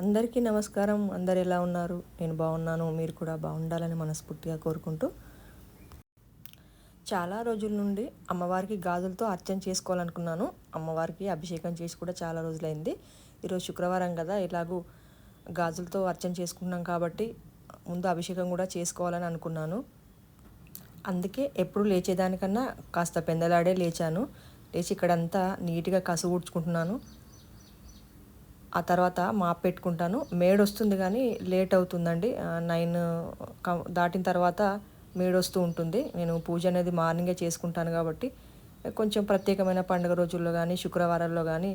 అందరికీ నమస్కారం. అందరు ఎలా ఉన్నారు? నేను బాగున్నాను. మీరు కూడా బాగుండాలని మనస్ఫూర్తిగా కోరుకుంటూ చాలా రోజుల నుండి అమ్మవారికి గాజులతో అర్చన చేసుకోవాలనుకున్నాను. అమ్మవారికి అభిషేకం చేసి కూడా చాలా రోజులైంది. ఈరోజు శుక్రవారం కదా ఇలాగూ గాజులతో అర్చన చేసుకున్నాం కాబట్టి ముందు అభిషేకం కూడా చేసుకోవాలని అనుకున్నాను. అందుకే ఎప్పుడు లేచేదానికన్నా కాస్త పెందలాడే లేచాను. లేచి ఇక్కడంతా నీట్గా కసు ఊడ్చుకుంటున్నాను. ఆ తర్వాత మాప్ పెట్టుకుంటాను. మేడ్ వస్తుంది కానీ లేట్ అవుతుందండి. నైన్ దాటిన తర్వాత మేడ్ వస్తూ ఉంటుంది. నేను పూజ అనేది మార్నింగే చేసుకుంటాను కాబట్టి కొంచెం ప్రత్యేకమైన పండుగ రోజుల్లో కానీ శుక్రవారాల్లో కానీ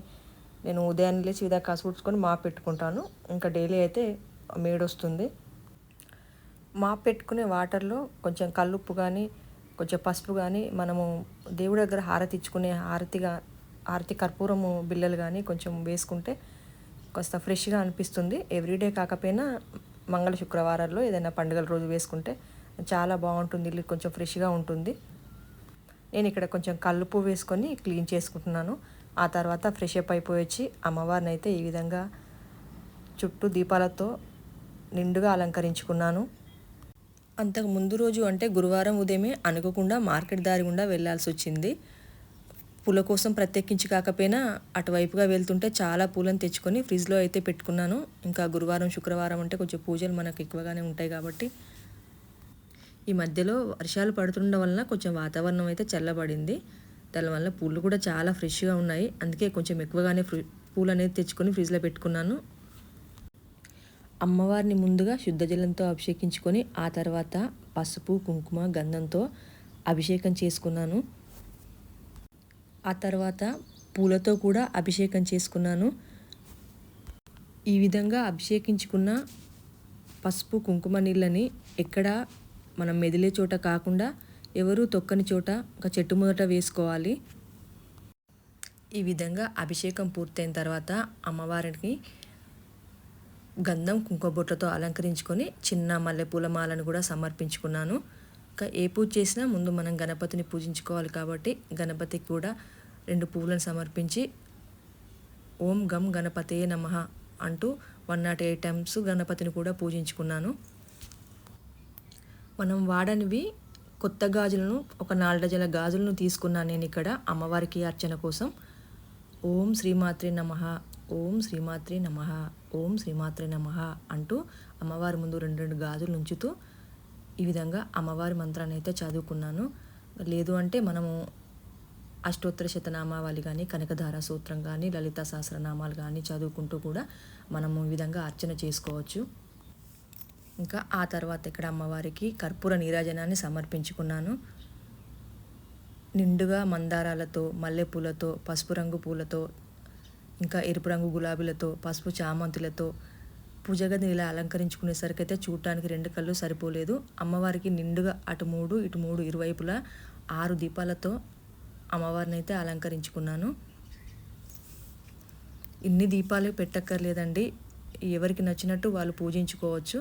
నేను ఉదయాన్నే లేచి విధంగా కసుపుచ్చుకొని మాప్ పెట్టుకుంటాను. ఇంకా డైలీ అయితే మేడ్ వస్తుంది మాప్ పెట్టుకునే వాటర్లో కొంచెం కల్లుప్పు కానీ కొంచెం పసుపు కానీ మనము దేవుడి దగ్గర హారతి ఇచ్చుకునే హారతిగా హారతి కర్పూరము బిల్లలు కానీ కొంచెం వేసుకుంటే కాస్త ఫ్రెష్గా అనిపిస్తుంది. ఎవ్రీడే కాకపోయినా మంగళ శుక్రవారాల్లో ఏదైనా పండుగల రోజు వేసుకుంటే చాలా బాగుంటుంది. ఇల్లు కొంచెం ఫ్రెష్గా ఉంటుంది. నేను ఇక్కడ కొంచెం కల్లుపు వేసుకొని క్లీన్ చేసుకుంటున్నాను. ఆ తర్వాత ఫ్రెష్ అప్ అయిపోయి వచ్చి అమ్మవారిని అయితే ఈ విధంగా చుట్టూ దీపాలతో నిండుగా అలంకరించుకున్నాను. అంతకు ముందు రోజు అంటే గురువారం ఉదయమే అనుకోకుండా మార్కెట్ దారి గుండా వెళ్ళాల్సి వచ్చింది. పూల కోసం ప్రత్యేకించి కాకపోయినా అటువైపుగా వెళ్తుంటే చాలా పూలను తెచ్చుకొని ఫ్రిడ్జ్లో అయితే పెట్టుకున్నాను. ఇంకా గురువారం శుక్రవారం అంటే కొంచెం పూజలు మనకు ఎక్కువగానే ఉంటాయి కాబట్టి. ఈ మధ్యలో వర్షాలు పడుతుండడం వలన కొంచెం వాతావరణం అయితే చల్లబడింది. దానివల్ల పూలు కూడా చాలా ఫ్రెష్గా ఉన్నాయి. అందుకే కొంచెం ఎక్కువగానే ఫ్రి పూలు అనేది తెచ్చుకొని ఫ్రిడ్జ్లో పెట్టుకున్నాను. అమ్మవారిని ముందుగా శుద్ధ జలంతో అభిషేకించుకొని ఆ తర్వాత పసుపు కుంకుమ గంధంతో అభిషేకం చేసుకున్నాను. ఆ తర్వాత పూలతో కూడా అభిషేకం చేసుకున్నాను. ఈ విధంగా అభిషేకించుకున్న పసుపు కుంకుమ నీళ్ళని ఎక్కడ మనం మెదిలే చోట కాకుండా ఎవరు తొక్కని చోట ఒక చెట్టు మొదట వేసుకోవాలి. ఈ విధంగా అభిషేకం పూర్తయిన తర్వాత అమ్మవారికి గంధం కుంకుమబొట్లతో అలంకరించుకొని చిన్న మల్లెపూల మాలను కూడా సమర్పించుకున్నాను. ఏ పూజ చేసినా ముందు మనం గణపతిని పూజించుకోవాలి కాబట్టి గణపతికి కూడా రెండు పువ్వులను సమర్పించి ఓం గం గణపతే నమ అంటూ వన్ నాట్ ఎయిట్ టైమ్స్ గణపతిని కూడా పూజించుకున్నాను. మనం వాడనివి కొత్త గాజులను ఒక నాలుగు డజల గాజులను తీసుకున్నాను నేను ఇక్కడ అమ్మవారికి అర్చన కోసం. ఓం శ్రీమాత్రి నమ ఓం శ్రీమాత్రి నమ ఓం శ్రీమాత్రి నమ అంటూ అమ్మవారి ముందు రెండు రెండు గాజులు ఉంచుతూ ఈ విధంగా అమ్మవారి మంత్రాన్ని అయితే చదువుకున్నాను. లేదు అంటే మనము అష్టోత్తర శతనామావళి కానీ కనకధార సూత్రం కానీ లలిత సహస్రనామాలు కానీ చదువుకుంటూ కూడా మనము ఈ విధంగా అర్చన చేసుకోవచ్చు. ఇంకా ఆ తర్వాత ఇక్కడ అమ్మవారికి కర్పూర నీరాజనాన్ని సమర్పించుకున్నాను. నిండుగా మందారాలతో మల్లెపూలతో పసుపు రంగు పూలతో ఇంకా ఎరుపు రంగు గులాబీలతో పసుపు చామంతులతో పూజ గదిని ఇలా అలంకరించుకునేసరికి అయితే చూడటానికి రెండు కళ్ళు సరిపోలేదు. అమ్మవారికి నిండుగా అటు మూడు ఇటు మూడు ఇరువైపులా ఆరు దీపాలతో అమ్మవారిని అయితే అలంకరించుకున్నాను. ఇన్ని దీపాలు పెట్టక్కర్లేదండి. ఎవరికి నచ్చినట్టు వాళ్ళు పూజించుకోవచ్చు.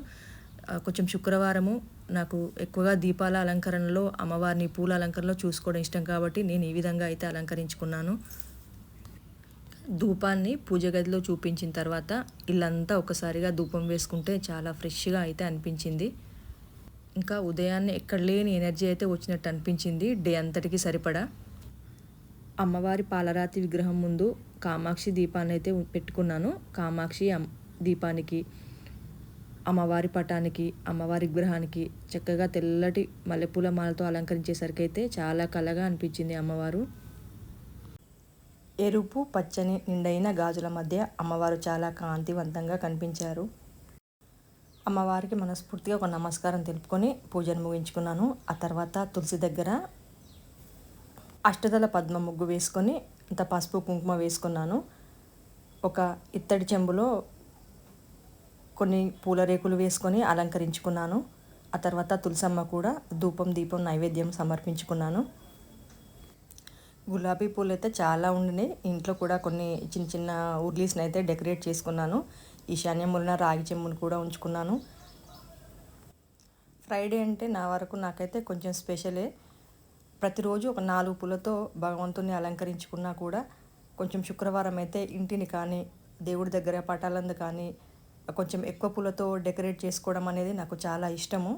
కొంచెం శుక్రవారము నాకు ఎక్కువగా దీపాల అలంకరణలో అమ్మవారిని పూల అలంకరణలో చూసుకోవడం ఇష్టం కాబట్టి నేను ఈ విధంగా అయితే అలంకరించుకున్నాను. ధూపాన్ని పూజ గదిలో చూపించిన తర్వాత ఇల్లంతా ఒకసారిగా ధూపం వేసుకుంటే చాలా ఫ్రెష్గా అయితే అనిపించింది. ఇంకా ఉదయాన్నే ఎక్కడ లేని ఎనర్జీ అయితే వచ్చినట్టు అనిపించింది డే అంతటికి సరిపడా. అమ్మవారి పాలరాతి విగ్రహం ముందు కామాక్షి దీపాన్ని అయితే పెట్టుకున్నాను. కామాక్షి దీపానికి అమ్మవారి పటానికి అమ్మవారి విగ్రహానికి చక్కగా తెల్లటి మల్లెపూల మాలతో అలంకరించేసరికి అయితే చాలా కలగా అనిపించింది అమ్మవారు. ఎరుపు పచ్చని నిండైన గాజుల మధ్య అమ్మవారు చాలా కాంతివంతంగా కనిపించారు. అమ్మవారికి మనస్ఫూర్తిగా ఒక నమస్కారం తెలుపుకొని పూజను ముగించుకున్నాను. ఆ తర్వాత తులసి దగ్గర అష్టదల పద్మ ముగ్గు వేసుకొని ఇంత పసుపు కుంకుమ వేసుకున్నాను. ఒక ఇత్తడి చెంబులో కొన్ని పూల రేకులు వేసుకొని అలంకరించుకున్నాను. ఆ తర్వాత తులసమ్మ కూడా ధూపం దీపం నైవేద్యం సమర్పించుకున్నాను. గులాబీ పూలు అయితే చాలా ఉండినాయి. ఇంట్లో కూడా కొన్ని చిన్న చిన్న ఉర్లీస్ని అయితే డెకరేట్ చేసుకున్నాను. ఈశాన్యములన రాగి చెమ్మును కూడా ఉంచుకున్నాను. ఫ్రైడే అంటే నా వరకు నాకైతే కొంచెం స్పెషలే. ప్రతిరోజు ఒక నాలుగు పూలతో భగవంతుని అలంకరించుకున్నా కూడా కొంచెం శుక్రవారం అయితే ఇంటిని కానీ దేవుడి దగ్గర పటాలందు కానీ కొంచెం ఎక్కువ పూలతో డెకరేట్ చేసుకోవడం అనేది నాకు చాలా ఇష్టము.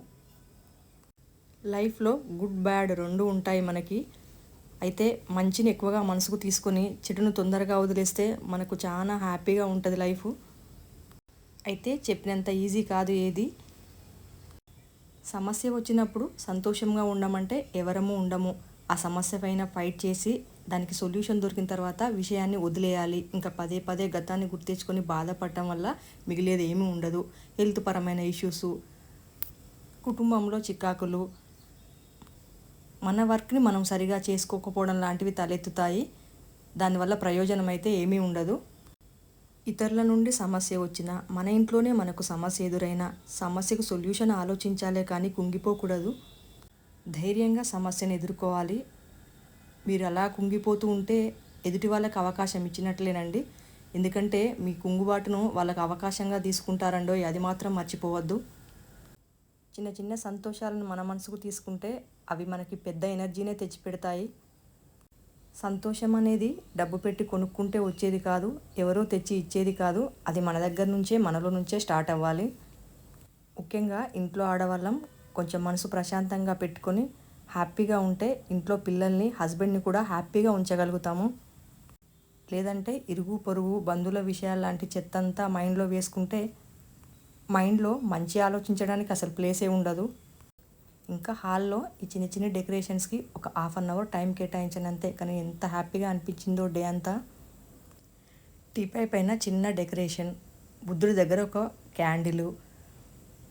లైఫ్లో గుడ్ బ్యాడ్ రెండు ఉంటాయి మనకి. అయితే మంచిని ఎక్కువగా మనసుకు తీసుకొని చెడును తొందరగా వదిలేస్తే మనకు చాలా హ్యాపీగా ఉంటుంది లైఫ్. అయితే చెప్పినంత ఈజీ కాదు ఏది. సమస్య వచ్చినప్పుడు సంతోషంగా ఉండమంటే ఎవరము ఉండము. ఆ సమస్య పైన ఫైట్ చేసి దానికి సొల్యూషన్ దొరికిన తర్వాత విషయాన్ని వదిలేయాలి. ఇంకా పదే పదే గతాన్ని గుర్తించుకొని బాధపడటం వల్ల మిగిలేది ఏమీ ఉండదు. హెల్త్ పరమైన ఇష్యూస్ కుటుంబంలో చికాకులు మన వర్క్ని మనం సరిగా చేసుకోకపోవడం లాంటివి తలెత్తుతాయి. దానివల్ల ప్రయోజనం అయితే ఏమీ ఉండదు. ఇతరుల నుండి సమస్య వచ్చినా మన ఇంట్లోనే మనకు సమస్య ఎదురైనా సమస్యకు సొల్యూషన్ ఆలోచించాలే కానీ కుంగిపోకూడదు. ధైర్యంగా సమస్యను ఎదుర్కోవాలి. మీరు అలా కుంగిపోతూ ఉంటే ఎదుటి వాళ్ళకి అవకాశం ఇచ్చినట్లేనండి. ఎందుకంటే మీ కుంగుబాటును వాళ్ళకి అవకాశంగా తీసుకుంటారండో అది మాత్రం మర్చిపోవద్దు. చిన్న చిన్న సంతోషాలను మన మనసుకు తీసుకుంటే అవి మనకి పెద్ద ఎనర్జీనే తెచ్చిపెడతాయి. సంతోషం అనేది డబ్బు పెట్టి కొనుక్కుంటే వచ్చేది కాదు ఎవరో తెచ్చి ఇచ్చేది కాదు. అది మన దగ్గర నుంచే మనలో నుంచే స్టార్ట్ అవ్వాలి. ముఖ్యంగా ఇంట్లో ఆడవాళ్ళం కొంచెం మనసు ప్రశాంతంగా పెట్టుకొని హ్యాపీగా ఉంటే ఇంట్లో పిల్లల్ని హస్బెండ్ని కూడా హ్యాపీగా ఉంచగలుగుతాము. లేదంటే ఇరుగు పొరుగు బంధువుల విషయాలు లాంటి చెత్తంతా మైండ్లో వేసుకుంటే మైండ్లో మంచి ఆలోచించడానికి అసలు ప్లేసే ఉండదు. ఇంకా హాల్లో ఈ చిన్న చిన్న డెకరేషన్స్కి ఒక హాఫ్ అన్ అవర్ టైం కేటాయించినంతే. కానీ ఎంత హ్యాపీగా అనిపించిందో డే అంతా. టీపై పైన చిన్న డెకరేషన్. బుద్ధుడి దగ్గర ఒక క్యాండిల్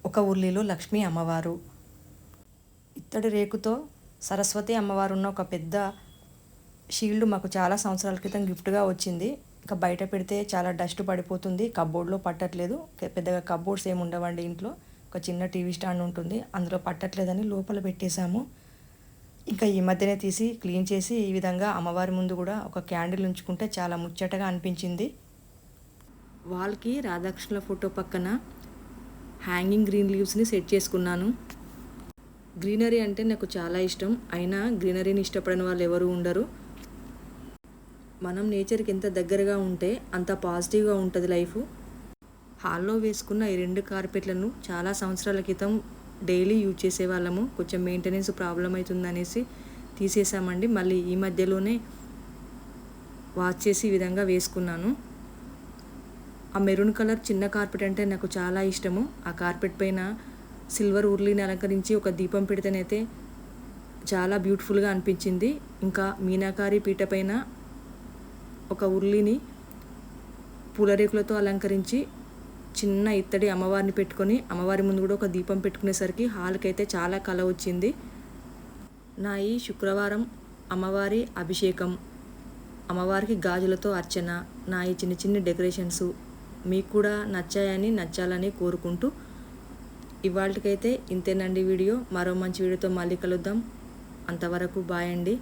ఒక ఉర్లీలో లక్ష్మీ అమ్మవారు. ఇత్తడి రేకుతో సరస్వతి అమ్మవారు ఉన్న ఒక పెద్ద షీల్డ్ మాకు చాలా సంవత్సరాల క్రితం గిఫ్ట్గా వచ్చింది. ఇంకా బయట పెడితే చాలా డస్ట్ పడిపోతుంది కబ్బోర్డ్లో పట్టట్లేదు. పెద్దగా కబ్బోర్డ్స్ ఏమి ఉండవండి ఇంట్లో. ఒక చిన్న టీవీ స్టాండ్ ఉంటుంది అందులో పట్టట్లేదని లోపల పెట్టేశాము. ఇంకా ఈ మధ్యనే తీసి క్లీన్ చేసి ఈ విధంగా అమ్మవారి ముందు కూడా ఒక క్యాండిల్ ఉంచుకుంటే చాలా ముచ్చటగా అనిపించింది. వాల్కి రాధాకృష్ణుల ఫోటో పక్కన హ్యాంగింగ్ గ్రీన్ లీవ్స్ని సెట్ చేసుకున్నాను. గ్రీనరీ అంటే నాకు చాలా ఇష్టం. అయినా గ్రీనరీని ఇష్టపడని వాళ్ళు ఎవరు ఉండరు. మనం నేచర్కి ఎంత దగ్గరగా ఉంటే అంత పాజిటివ్గా ఉంటుంది లైఫ్. హాల్లో వేసుకున్న ఈ రెండు కార్పెట్లను చాలా సంవత్సరాల క్రితం డైలీ యూజ్ చేసేవాళ్ళము. కొంచెం మెయింటెనెన్స్ ప్రాబ్లం అవుతుందనేసి తీసేసామండి. మళ్ళీ ఈ మధ్యలోనే వాచ్ చేసి ఈ విధంగా వేసుకున్నాను. ఆ మెరూన్ కలర్ చిన్న కార్పెట్ అంటే నాకు చాలా ఇష్టము. ఆ కార్పెట్ పైన సిల్వర్ ఉర్లీని అలంకరించి ఒక దీపం పెడితేనైతే చాలా బ్యూటిఫుల్గా అనిపించింది. ఇంకా మీనాకారి పీట పైన ఒక ఉర్లిని పూలరేకులతో అలంకరించి చిన్న ఇత్తడి అమ్మవారిని పెట్టుకొని అమ్మవారి ముందు కూడా ఒక దీపం పెట్టుకునేసరికి హాల్కి అయితే చాలా కళ వచ్చింది. నా ఈ శుక్రవారం అమ్మవారి అభిషేకం అమ్మవారికి గాజులతో అర్చన నా ఈ చిన్న చిన్న డెకరేషన్స్ మీకు కూడా నచ్చాయని నచ్చాలని కోరుకుంటూ ఇవాళకైతే ఇంతేనండి వీడియో. మరో మంచి వీడియోతో మళ్ళీ కలుద్దాం. అంతవరకు బాయ్ అండి.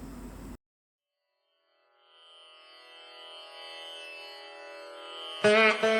Mm-hmm.